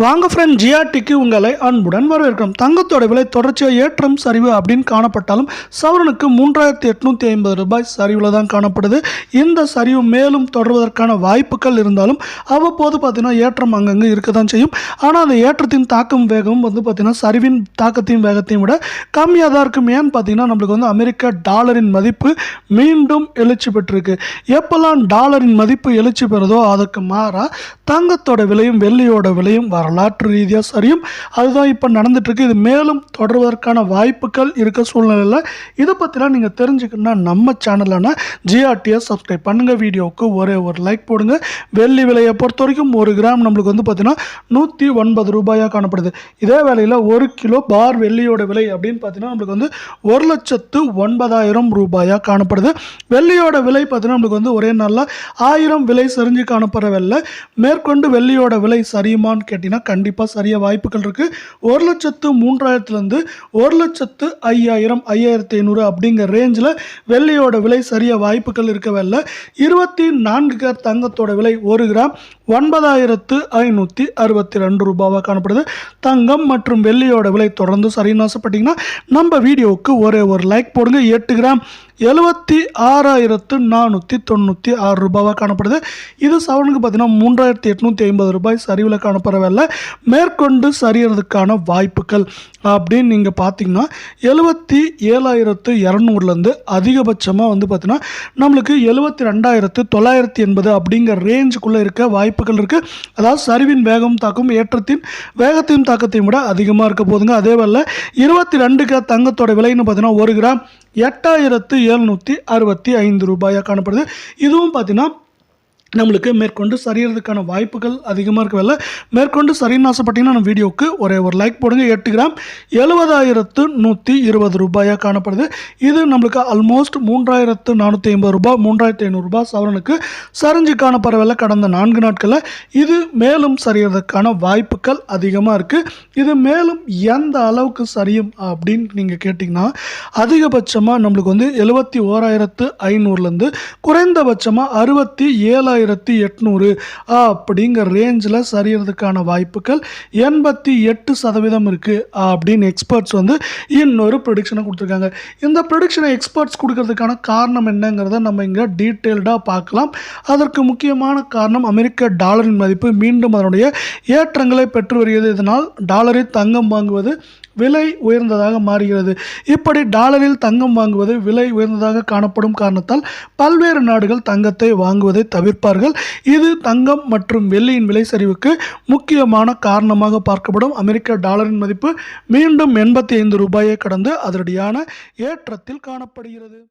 வாங்க ஃப்ரெண்ட் ஜிஆர்டிக்கு உங்களை அன்புடன் வரவேற்கிறோம். தங்கத்தோட விலை தொடர்ச்சியாக ஏற்றம் சரிவு அப்படின்னு காணப்பட்டாலும் சவரனுக்கு மூன்றாயிரத்தி எட்நூற்றி ஐம்பது ரூபாய் சரிவில் தான் காணப்படுது. இந்த சரிவு மேலும் தொடர்வதற்கான வாய்ப்புகள் இருந்தாலும் அவ்வப்போது பார்த்தீங்கன்னா ஏற்றம் அங்கங்கே இருக்க தான் செய்யும். ஆனால் அந்த ஏற்றத்தின் தாக்கம் வேகமும் வந்து பார்த்திங்கன்னா சரிவின் தாக்கத்தையும் வேகத்தையும் விட கம்மியாக தான் இருக்கும். ஏன்னு பார்த்தீங்கன்னா நம்மளுக்கு வந்து அமெரிக்க டாலரின் மதிப்பு மீண்டும் எழுச்சி பெற்றிருக்கு. எப்போல்லாம் டாலரின் மதிப்பு எழுச்சி பெறுதோ அதுக்கு மாறா தங்கத்தோட விலையும் வெள்ளியோட விலையும் வரலாற்று ரீதியாக சரியும். அதுதான் இப்போ நடந்துட்டுருக்கு. இது மேலும் தொடர்வதற்கான வாய்ப்புகள் இருக்க சூழ்நிலையில். இதை பற்றிலாம் நீங்கள் தெரிஞ்சுக்கணும்னா நம்ம சேனலான ஜிஆர்டிஎஸ் சப்ஸ்கிரைப் பண்ணுங்கள் வீடியோவுக்கு ஒரே ஒரு லைக் போடுங்க. வெள்ளி விலையை பொறுத்த வரைக்கும் ஒரு கிராம் நம்மளுக்கு வந்து பார்த்தீங்கன்னா நூற்றி ஒன்பது ரூபாயாக காணப்படுது. இதே வேலையில் ஒரு கிலோ பார் வெள்ளியோட விலை அப்படின்னு பார்த்தீங்கன்னா நம்மளுக்கு வந்து ஒரு லட்சத்து ஒன்பதாயிரம் ரூபாயாக காணப்படுது. வெள்ளியோட விலை பார்த்தீங்கன்னா நம்மளுக்கு வந்து ஒரே நாளில் ஆயிரம் விலை சரிஞ்சு காணப்படவில்லை. மேற்கொண்டு வெள்ளியோட விலை சரியுமான்னு கேட்டிங்கன்னா கண்டிப்பாக சரிய வாய்ப்புகள் இருக்குது ஒரு லட்சத்து மூன்றாயிரத்துலேருந்து ஒரு லட்சத்து ஐயாயிரம் ஐயாயிரத்தி ஐநூறு அப்படிங்கிற ரேஞ்சில் வெள்ளியோட விலை சரிய வாய்ப்புகள் இருக்கவில்லை இருபத்தி நான்கு கேர் தங்கத்தோட விலை ஒரு கிராம் ஒன்பதாயிரத்து ஐநூற்றி அறுபத்தி ரெண்டு ரூபாவாக காணப்படுது. தங்கம் மற்றும் வெள்ளியோட விலை தொடர்ந்து சரின்னு ஆசைப்பட்டீங்கன்னா நம்ம வீடியோவுக்கு ஒரே ஒரு லைக் போடுங்க. எட்டு கிராம் எழுபத்தி ஆறாயிரத்து நானூற்றி தொண்ணூற்றி ஆறு ரூபாவாக காணப்படுது. இது சவனுக்கு பார்த்தீங்கன்னா மூன்றாயிரத்தி எட்நூற்றி ஐம்பது ரூபாய் சரிவில் காணப்படவில்லை மேற்கொண்டு சரியறதுக்கான வாய்ப்புகள். அப்படின்னு நீங்கள் பார்த்தீங்கன்னா எழுபத்தி ஏழாயிரத்து இரநூறுலேருந்து அதிகபட்சமாக வந்து பார்த்தீங்கன்னா நம்மளுக்கு எழுபத்தி ரெண்டாயிரத்து தொள்ளாயிரத்தி எண்பது அப்படிங்கிற ரேஞ்சுக்குள்ளே இருக்க வாய்ப்புகள் இருக்குது அதாவது சரிவின் வேகம் தாக்கும் ஏற்றத்தின் வேகத்தின் தாக்கத்தையும் விட அதிகமாக இருக்க போதுங்க அதே வேளை இருபத்தி ரெண்டுக்கு தங்கத்தோட விலைன்னு பார்த்தீங்கன்னா ஒரு கிராம் எட்டாயிரத்து எழுநூற்றி அறுபத்தி ஐந்து ரூபாயாக காணப்படுது. இதுவும் பார்த்தீங்கன்னா நம்மளுக்கு மேற்கொண்டு சரியறதுக்கான வாய்ப்புகள் அதிகமாக இருக்கவில்லை. மேற்கொண்டு சரின்னு ஆசைப்பட்டீங்கன்னா நம்ம வீடியோவுக்கு ஒரே ஒரு லைக் போடுங்க. எட்டு கிராம் எழுபதாயிரத்து நூற்றி இருபது ரூபாயாக காணப்படுது. இது நம்மளுக்கு ஆல்மோஸ்ட் மூன்றாயிரத்து நானூற்றி ஐம்பது ரூபாய் மூன்றாயிரத்தி ஐநூறுரூபா சவரனுக்கு சரிஞ்சு காணப்படவில்லை. கடந்த நான்கு நாட்களில் இது மேலும் சரியறதுக்கான வாய்ப்புகள் அதிகமாக இருக்குது இது மேலும் எந்த அளவுக்கு சரியும் அப்படின்னு நீங்கள் கேட்டிங்கன்னா அதிகபட்சமாக நம்மளுக்கு வந்து எழுபத்தி ஓராயிரத்து ஐநூறுலேருந்து குறைந்தபட்சமாக அறுபத்தி ஏழாயிரத்தி எட்நூறு அப்படிங்கிற ரேஞ்சில் சரியறதுக்கான வாய்ப்புகள் எண்பத்தி எட்டு சதவீதம் இருக்குது அப்படின்னு எக்ஸ்பர்ட்ஸ் வந்து இன்னொரு ப்ரொடிக்ஷனை கொடுத்துருக்காங்க. இந்த ப்ரொடிக்ஷனை எக்ஸ்பர்ட்ஸ் கொடுக்கறதுக்கான காரணம் என்னங்கிறத நம்ம இங்கே டீட்டெயில்டாக பார்க்கலாம். அதற்கு முக்கியமான காரணம் அமெரிக்க டாலரின் மதிப்பு. மீண்டும் அதனுடைய ஏற்றங்களை பெற்று வருகிறது. இதனால் டாலரை தங்கம் வாங்குவது விலை உயர்ந்ததாக மாறுகிறது. இப்படி டாலரில் தங்கம் வாங்குவது விலை உயர்ந்ததாக காணப்படும் காரணத்தால் பல்வேறு நாடுகள் தங்கத்தை வாங்குவதை தவிர்ப்பார்கள். இது தங்கம் மற்றும் வெள்ளியின் விலை சரிவுக்கு முக்கியமான காரணமாக பார்க்கப்படும். அமெரிக்க டாலரின் மதிப்பு மீண்டும் எண்பத்தி ஐந்து ரூபாயை கடந்து அதனுடையான ஏற்றத்தில் காணப்படுகிறது.